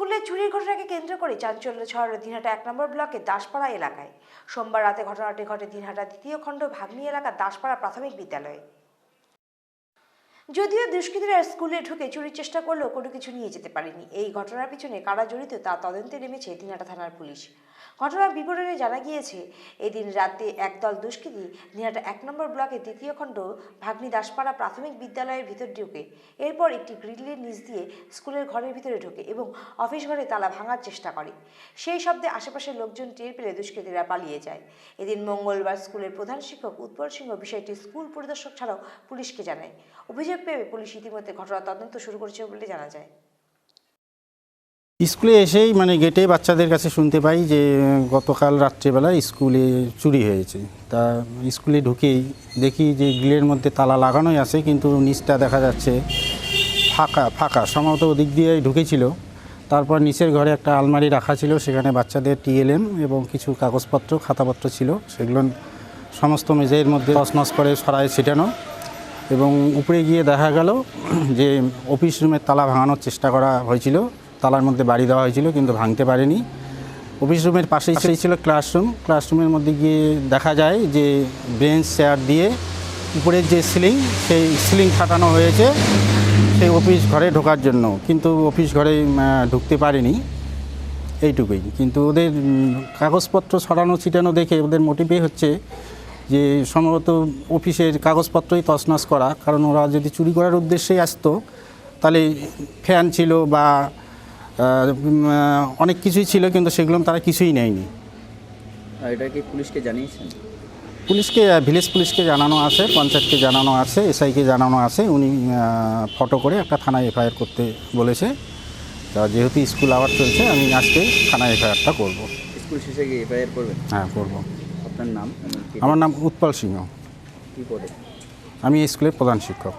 স্কুলে চুরির ঘটনাকে কেন্দ্র করে চাঞ্চল্য ছড়ালো দিনহাটা এক নম্বর ব্লকে দাসপাড়া এলাকায়। সোমবার রাতে ঘটনাটি ঘটে দিনহাটা দ্বিতীয় খণ্ড ভাগ্নি এলাকার দাসপাড়া প্রাথমিক বিদ্যালয়ে। যদিও দুষ্কৃতীরা স্কুলে ঢুকে চুরির চেষ্টা করলেও কোনো কিছু নিয়ে যেতে পারেনি। এই ঘটনার পিছনে কারা জড়িত তা তদন্তে নেমেছে দিনহাটা থানার পুলিশ। ঘটনার বিবরণে জানা গিয়েছে, এদিন রাতে একদল দুষ্কৃতী দিনহাটা এক নম্বর ব্লকের দ্বিতীয় খণ্ড ভাগ্নি দাসপাড়া প্রাথমিক বিদ্যালয়ের ভিতর ঢুকে। এরপর একটি গ্রিলের নিচ দিয়ে স্কুলের ঘরের ভিতরে ঢোকে এবং অফিস ঘরে তালা ভাঙার চেষ্টা করে। সেই শব্দে আশেপাশের লোকজন টের পেলে দুষ্কৃতীরা পালিয়ে যায়। এদিন মঙ্গলবার স্কুলের প্রধান শিক্ষক উৎপল সিংহ বিষয়টি স্কুল পরিদর্শক ছাড়াও পুলিশকে জানায়। অভিযোগ পেয়ে পুলিশ ইতিমধ্যে ঘটনার তদন্ত শুরু করেছে বলে জানা যায়। স্কুলে এসেই মানে গেটে বাচ্চাদের কাছে শুনতে পাই যে, গতকাল রাত্রেবেলা স্কুলে চুরি হয়েছে। তা স্কুলে ঢুকেই দেখি যে গ্রিলের মধ্যে তালা লাগানোই আছে, কিন্তু নিচটা দেখা যাচ্ছে ফাঁকা ফাঁকা। সম্ভবত ওদিক দিয়ে ঢুকেছিল। তারপর নিচের ঘরে একটা আলমারি রাখা ছিল, সেখানে বাচ্চাদের টিএলএম এবং কিছু কাগজপত্র, খাতাপত্র ছিল। সেগুলো সমস্ত মেঝের মধ্যে তছনছ করে সরাই ছিটানো এবং উপরে গিয়ে দেখা গেল যে, অফিস রুমের তালা ভাঙানোর চেষ্টা করা হয়েছিল। তালার মধ্যে বাড়ি দেওয়া হয়েছিল, কিন্তু ভাঙতে পারেনি। অফিস রুমের পাশেই ছিল ক্লাসরুম। ক্লাসরুমের মধ্যে গিয়ে দেখা যায় যে বেঞ্চ, চেয়ার দিয়ে উপরের যে সিলিং, সেই সিলিং খাটানো হয়েছে সেই অফিস ঘরে ঢোকার জন্য। কিন্তু অফিস ঘরে ঢুকতে পারেনি এইটুকুই। কিন্তু ওদের কাগজপত্র ছড়ানো, ছিটানো দেখে ওদের মোটিভে হচ্ছে যে সম্ভবত অফিসের কাগজপত্রই তছনছ করা। কারণ ওরা যদি চুরি করার উদ্দেশ্যেই আসতো, তাহলে ফ্যান ছিল বা অনেক কিছুই ছিল কিন্তু সেগুলো তারা কিছুই নেয়নি। আর এটা কি পুলিশকে জানিয়েছেন? পুলিশকে ভিলেজ পুলিশকে জানানো আছে পঞ্চায়েতকে জানানো আছে এসআইকে জানানো আছে উনি ফটো করে একটা থানায় এফআইআর করতে বলেছে। তা যেহেতু স্কুল আবার চলছে আমি আজকে থানায় এফআইআরটা করব। স্কুল শেষে গিয়ে এফআইআর করবেন? হ্যাঁ করব। আপনার নাম আমার নাম উৎপল সিংহ। কি পদে? আমি স্কুলের প্রধান শিক্ষক।